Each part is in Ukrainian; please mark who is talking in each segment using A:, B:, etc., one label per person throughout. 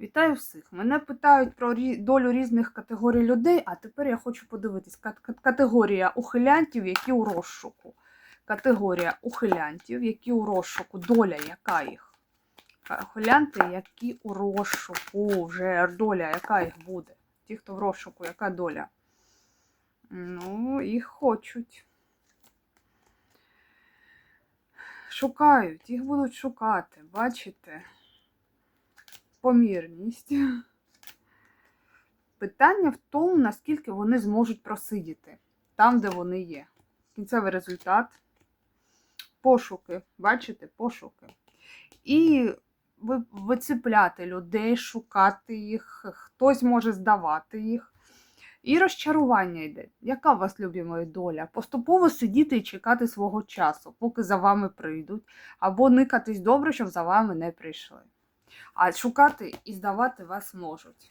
A: Вітаю всіх! Мене питають про долю різних категорій людей, а тепер я хочу подивитись. Кат- кат- Категорія ухилянтів, які у розшуку. Категорія ухилянтів, які у розшуку. Доля, яка їх? Ка- Ухилянти, які у розшуку, вже доля, яка їх буде? Ті, хто в розшуку, яка доля? Ну, їх хочуть. Шукають, їх будуть шукати, бачите? Помірність. Питання в тому, наскільки вони зможуть просидіти там, де вони є. Кінцевий результат. Пошуки, бачите, пошуки. І ви- вицепляти людей, шукати їх, хтось може здавати їх. І розчарування йде. Яка у вас любима доля? Поступово сидіти і чекати свого часу, поки за вами прийдуть, або никатись добре, щоб за вами не прийшли. А шукати і здавати вас можуть.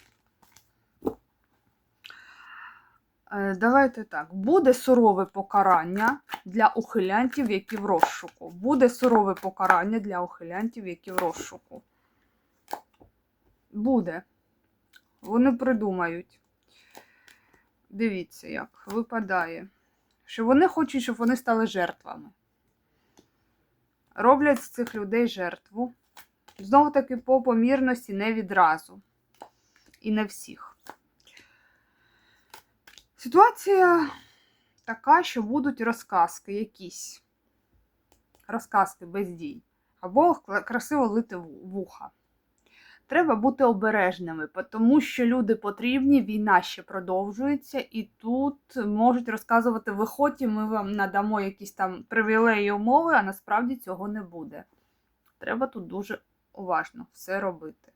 A: Е, Давайте так. Буде сурове покарання для ухилянтів, які в розшуку. Буде сурове покарання для ухилянтів, які в розшуку. Буде. Вони придумають. Дивіться, як випадає. Що вони хочуть, щоб вони стали жертвами. Роблять з цих людей жертву. Знову таки по помірності не відразу. І не всіх. Ситуація така, що будуть розказки якісь. Розказки без дій. Або красиво лити вуха. Треба бути обережними, тому що люди потрібні, війна ще продовжується, і тут можуть розказувати виходьте, ми вам надамо якісь там привілеї умови, а насправді цього не буде. Треба тут дуже уважно все робити.